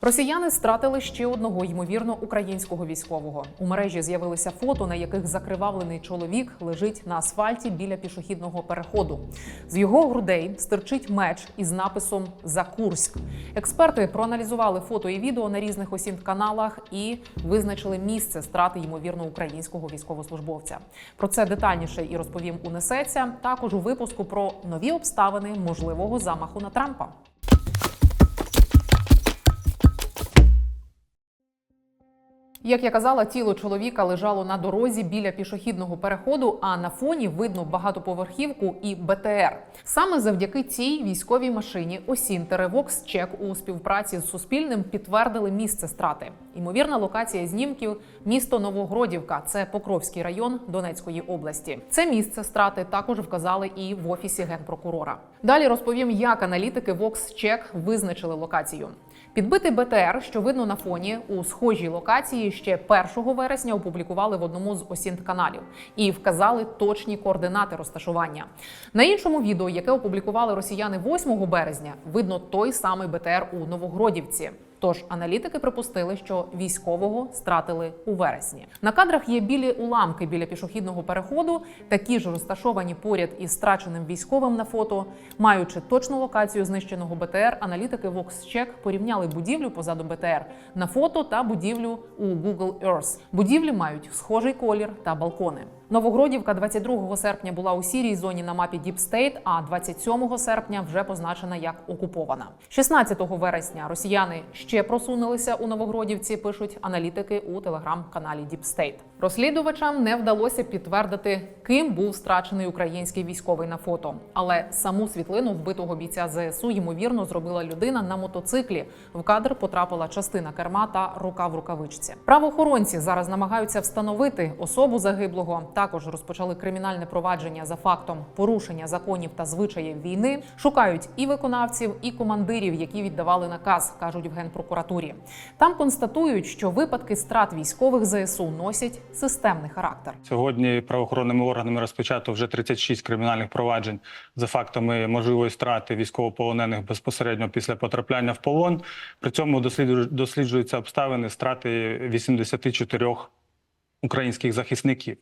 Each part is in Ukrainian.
Росіяни стратили ще одного ймовірно українського військового. У мережі з'явилися фото, на яких закривавлений чоловік лежить на асфальті біля пішохідного переходу. З його грудей стирчить меч із написом За Курськ. Експерти проаналізували фото і відео на різних осінт каналах і визначили місце страти ймовірно українського військовослужбовця. Про це детальніше і розповім у Несеться. Також у випуску про нові обставини можливого замаху на Трампа. Як я казала, тіло чоловіка лежало на дорозі біля пішохідного переходу, а на фоні видно багатоповерхівку і БТР. Саме завдяки цій військовій машині Осін Теревокс Чек у співпраці з Суспільним підтвердили місце страти. Ймовірна локація знімків місто Новогродівка, це Покровський район Донецької області. Це місце страти також вказали і в офісі генпрокурора. Далі розповім, як аналітики VoxCheck визначили локацію. Підбитий БТР, що видно на фоні, у схожій локації ще 1 вересня опублікували в одному з осінт каналів і вказали точні координати розташування. На іншому відео, яке опублікували росіяни 8 березня, видно той самий БТР у Новогродівці. Тож аналітики припустили, що військового стратили у вересні. На кадрах є білі уламки біля пішохідного переходу, такі ж розташовані поряд із страченим військовим на фото. Маючи точну локацію знищеного БТР, аналітики VoxCheck порівняли будівлю позаду БТР на фото та будівлю у Google Earth. Будівлі мають схожий колір та балкони. Новогродівка 22 серпня була у сірій зоні на мапі State, а 27 серпня вже позначена як окупована. 16 вересня росіяни ще просунулися у Новогродівці. Пишуть аналітики у телеграм-каналі State. Розслідувачам не вдалося підтвердити, ким був страчений український військовий на фото. Але саму світлину вбитого бійця ЗСУ ймовірно зробила людина на мотоциклі. В кадр потрапила частина керма та рука в рукавичці. Правоохоронці зараз намагаються встановити особу загиблого. Також розпочали кримінальне провадження за фактом порушення законів та звичаїв війни. Шукають і виконавців, і командирів, які віддавали наказ, кажуть в генпрокуратурі. Там констатують, що випадки страт військових ЗСУ носять системний характер. Сьогодні правоохоронними органами розпочато вже 36 кримінальних проваджень за фактами можливої страти військовополонених безпосередньо після потрапляння в полон. При цьому досліджу- досліджуються обставини страти 84 українських захисників.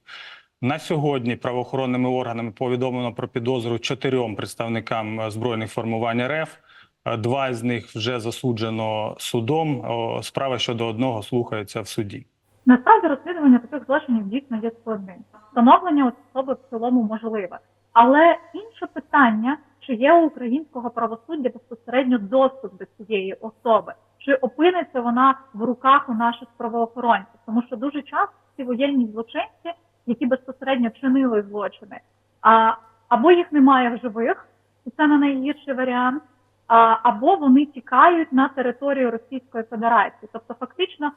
На сьогодні правоохоронними органами повідомлено про підозру чотирьом представникам е, збройних формувань РФ. Е, Два з них вже засуджено судом. Справа щодо одного слухається в суді. Насправді розслідування таких злочинів дійсно є складним. Встановлення особи в цілому можливе. Але інше питання, чи є у українського правосуддя безпосередньо доступ до цієї особи, чи опиниться вона в руках у наших правоохоронців? Тому що дуже часто ці воєнні злочинці, які безпосередньо чинили злочини, а, або їх немає в живих, і це не найгірший варіант, а, або вони тікають на територію Російської Федерації. Тобто, фактично,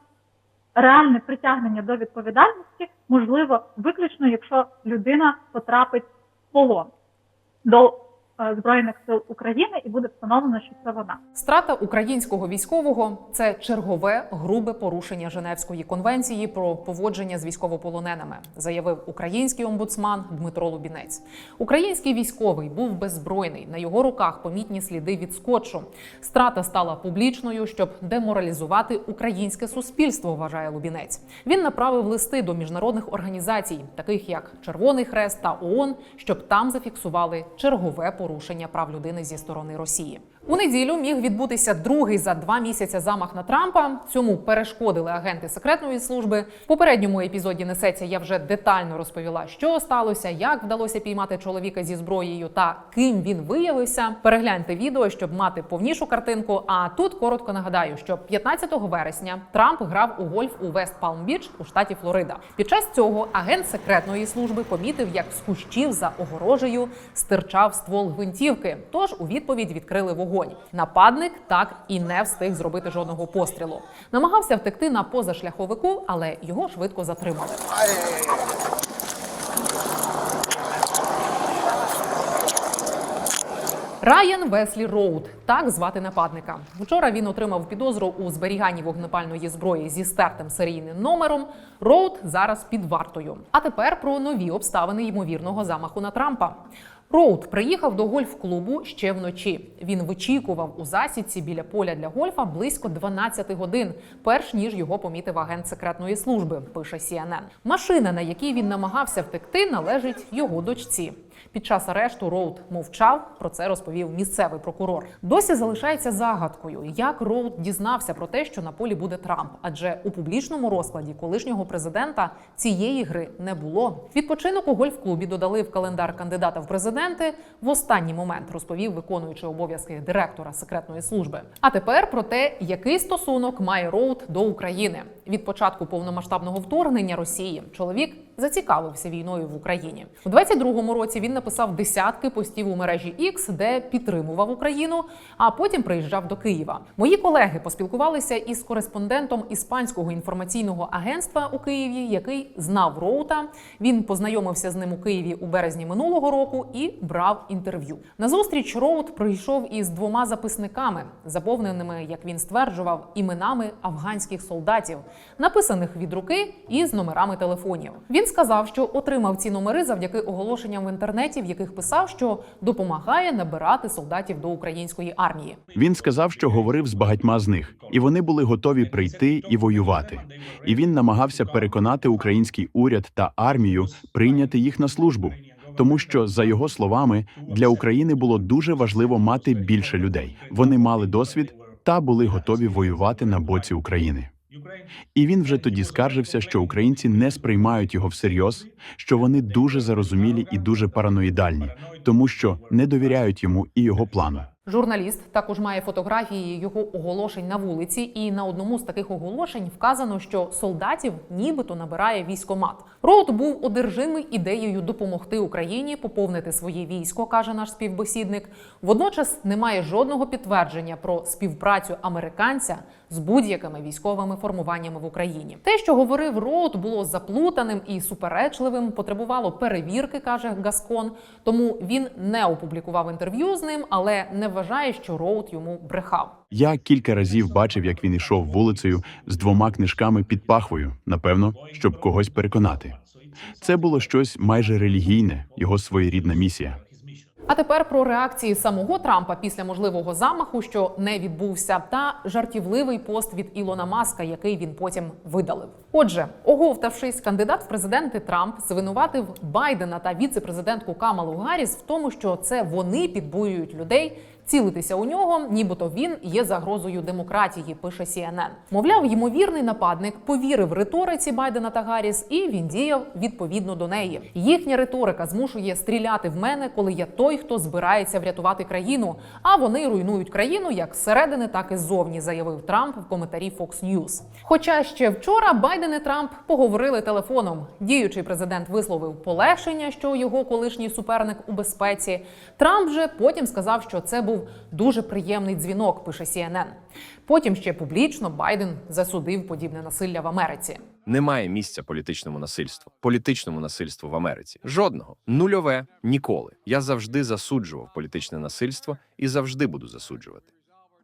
реальне притягнення до відповідальності можливо виключно, якщо людина потрапить в полон до Збройних сил України і буде встановлено, що це вона. Страта українського військового це чергове грубе порушення Женевської конвенції про поводження з військовополоненими, заявив український омбудсман Дмитро Лубінець. Український військовий був беззбройний. На його руках помітні сліди від скотчу. Страта стала публічною, щоб деморалізувати українське суспільство. Вважає Лубінець. Він направив листи до міжнародних організацій, таких як Червоний Хрест та ООН, щоб там зафіксували чергове порушення прав людини зі сторони Росії. У неділю міг відбутися другий за два місяці замах на Трампа. Цьому перешкодили агенти секретної служби. В попередньому епізоді несеться. Я вже детально розповіла, що сталося, як вдалося піймати чоловіка зі зброєю та ким він виявився. Перегляньте відео, щоб мати повнішу картинку. А тут коротко нагадаю, що 15 вересня Трамп грав у гольф у Вест Палм Біч у штаті Флорида. Під час цього агент секретної служби помітив, як з кущів за огорожею стирчав ствол гвинтівки. Тож у відповідь відкрили вогонь. Нападник так і не встиг зробити жодного пострілу. Намагався втекти на позашляховику, але його швидко затримали. Райан Веслі Роуд, так звати нападника. Вчора він отримав підозру у зберіганні вогнепальної зброї зі стертим серійним номером. Роуд зараз під вартою. А тепер про нові обставини ймовірного замаху на Трампа. Роуд приїхав до гольф-клубу ще вночі. Він вичікував у засідці біля поля для гольфа близько 12 годин, перш ніж його помітив агент секретної служби. Пише CNN. Машина, на якій він намагався втекти, належить його дочці. Під час арешту Роуд мовчав. Про це розповів місцевий прокурор. Досі залишається загадкою, як Роуд дізнався про те, що на полі буде Трамп, адже у публічному розкладі колишнього президента цієї гри не було. Відпочинок у гольф-клубі додали в календар кандидата в президенти в останній момент, розповів виконуючий обов'язки директора секретної служби. А тепер про те, який стосунок має Роуд до України від початку повномасштабного вторгнення Росії. Чоловік зацікавився війною в Україні у 22-му році. Він написав десятки постів у мережі X, де підтримував Україну, а потім приїжджав до Києва. Мої колеги поспілкувалися із кореспондентом іспанського інформаційного агентства у Києві, який знав Роута. Він познайомився з ним у Києві у березні минулого року і брав інтерв'ю. На зустріч Роут прийшов із двома записниками, заповненими, як він стверджував, іменами афганських солдатів, написаних від руки і з номерами телефонів. Він сказав, що отримав ці номери завдяки оголошенням в інтернеті, в яких писав, що допомагає набирати солдатів до української армії. Він сказав, що говорив з багатьма з них, і вони були готові прийти і воювати. І він намагався переконати український уряд та армію прийняти їх на службу, тому що, за його словами, для України було дуже важливо мати більше людей. Вони мали досвід та були готові воювати на боці України. І він вже тоді скаржився, що українці не сприймають його всерйоз, що вони дуже зарозумілі і дуже параноїдальні, тому що не довіряють йому і його плану. Журналіст також має фотографії його оголошень на вулиці, і на одному з таких оголошень вказано, що солдатів нібито набирає військомат. Роуд був одержимий ідеєю допомогти Україні поповнити своє військо, каже наш співбесідник. Водночас немає жодного підтвердження про співпрацю американця з будь-якими військовими формуваннями в Україні. Те, що говорив Роуд, було заплутаним і суперечливим, потребувало перевірки, каже Гаскон. Тому він не опублікував інтерв'ю з ним, але не вважає, що Роуд йому брехав. Я кілька разів бачив, як він ішов вулицею з двома книжками під пахвою, напевно, щоб когось переконати. Це було щось майже релігійне, його своєрідна місія. А тепер про реакції самого Трампа після можливого замаху, що не відбувся, та жартівливий пост від Ілона Маска, який він потім видалив. Отже, оговтавшись, кандидат в президенти Трамп звинуватив Байдена та віце-президентку Камалу Гарріс в тому, що це вони підбурюють людей. Цілитися у нього, нібито він є загрозою демократії, пише CNN. Мовляв, ймовірний нападник повірив риториці Байдена та Гарріс, і він діяв відповідно до неї. Їхня риторика змушує стріляти в мене, коли я той, хто збирається врятувати країну. А вони руйнують країну як зсередини, так і ззовні, заявив Трамп в коментарі Fox News. Хоча ще вчора Байден і Трамп поговорили телефоном. Діючий президент висловив полегшення, що його колишній суперник у безпеці. Трамп же потім сказав, що це був дуже приємний дзвінок. Пише CNN. Потім ще публічно Байден засудив подібне насилля в Америці. Немає місця політичному насильству, політичному насильству в Америці. Жодного нульове ніколи. Я завжди засуджував політичне насильство і завжди буду засуджувати.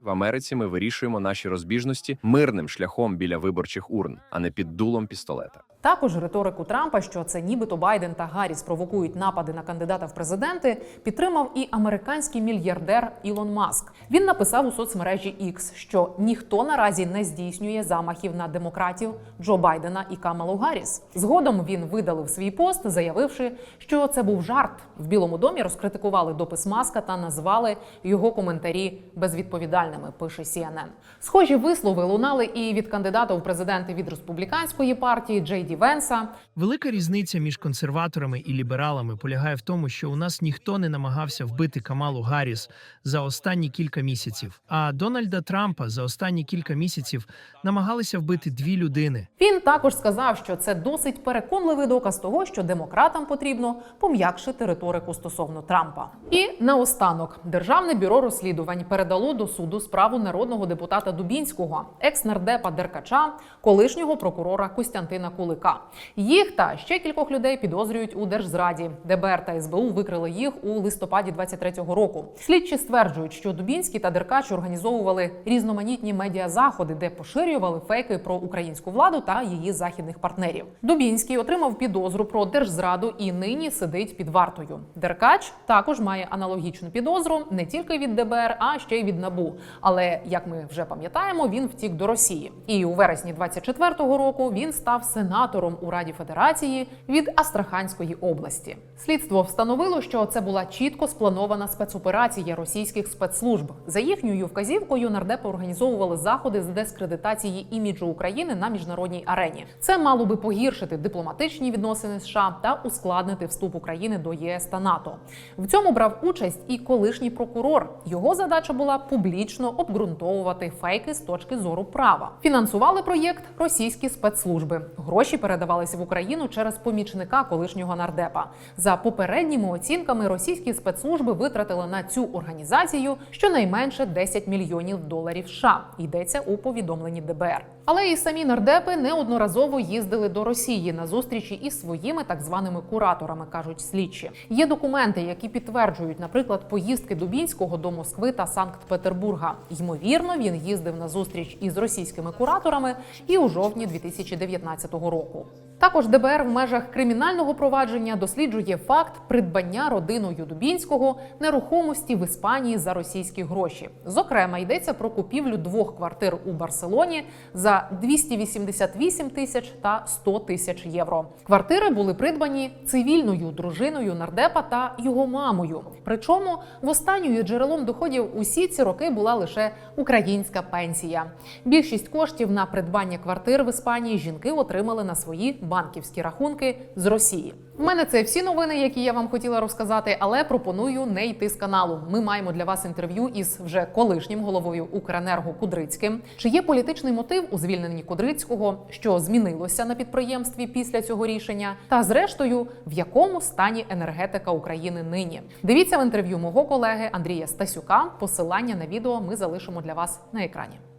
В Америці ми вирішуємо наші розбіжності мирним шляхом біля виборчих урн, а не під дулом пістолета. Також риторику Трампа, що це нібито Байден та Гарріс провокують напади на кандидата в президенти, підтримав і американський мільярдер Ілон Маск. Він написав у соцмережі X, що ніхто наразі не здійснює замахів на демократів Джо Байдена і Камалу Гарріс. Згодом він видалив свій пост, заявивши, що це був жарт. В Білому домі розкритикували допис Маска та назвали його коментарі безвідповідальними. Пише CNN. Схожі вислови лунали і від кандидата у президенти від республіканської партії Джей Ді Венса. Велика різниця між консерваторами і лібералами полягає в тому, що у нас ніхто не намагався вбити Камалу Гарріс за останні кілька місяців. А Дональда Трампа за останні кілька місяців намагалися вбити дві людини. Він також сказав, що це досить переконливий доказ того, що демократам потрібно пом'якшити риторику стосовно Трампа. І наостанок державне бюро розслідувань передало до суду справу народного депутата Дубінського, екс-нардепа Деркача, колишнього прокурора Костянтина Кулика. ОПК. Їх та ще кількох людей підозрюють у держзраді. ДБР та СБУ викрили їх у листопаді 23-го року. Слідчі стверджують, що Дубінський та Деркач організовували різноманітні медіазаходи, де поширювали фейки про українську владу та її західних партнерів. Дубінський отримав підозру про держзраду і нині сидить під вартою. Деркач також має аналогічну підозру не тільки від ДБР, а ще й від НАБУ. Але як ми вже пам'ятаємо, він втік до Росії. І у вересні 24-го року він став сенатором у Раді Федерації від Астраханської області. Слідство встановило, що це була чітко спланована спецоперація російських спецслужб. За їхньою вказівкою нардепи організовували заходи з дискредитації іміджу України на міжнародній арені. Це мало би погіршити дипломатичні відносини США та ускладнити вступ України до ЄС та НАТО. В цьому брав участь і колишній прокурор. Його задача була публічно обґрунтовувати фейки з точки зору права. Фінансували проєкт російські спецслужби. Гроші передавалися в Україну через помічника колишнього нардепа. За попередніми оцінками, російські спецслужби витратили на цю організацію щонайменше 10 мільйонів доларів США. Йдеться у повідомленні ДБР. Але і самі нардепи неодноразово їздили до Росії на зустрічі із своїми так званими кураторами, кажуть слідчі. Є документи, які підтверджують, наприклад, поїздки Дубінського до Москви та Санкт-Петербурга. Ймовірно, він їздив на зустріч із російськими кураторами і у жовтні 2019 року. pouco. Також ДБР в межах кримінального провадження досліджує факт придбання родиною Дубінського нерухомості в Іспанії за російські гроші. Зокрема, йдеться про купівлю двох квартир у Барселоні за 288 тисяч та 100 тисяч євро. Квартири були придбані цивільною дружиною нардепа та його мамою. Причому в останньою джерелом доходів усі ці роки була лише українська пенсія. Більшість коштів на придбання квартир в Іспанії жінки отримали на свої банківські рахунки з Росії. У мене це всі новини, які я вам хотіла розказати, але пропоную не йти з каналу. Ми маємо для вас інтерв'ю із вже колишнім головою Укренерго Кудрицьким. Чи є політичний мотив у звільненні Кудрицького, що змінилося на підприємстві після цього рішення? Та зрештою, в якому стані енергетика України нині? Дивіться в інтерв'ю мого колеги Андрія Стасюка. Посилання на відео ми залишимо для вас на екрані.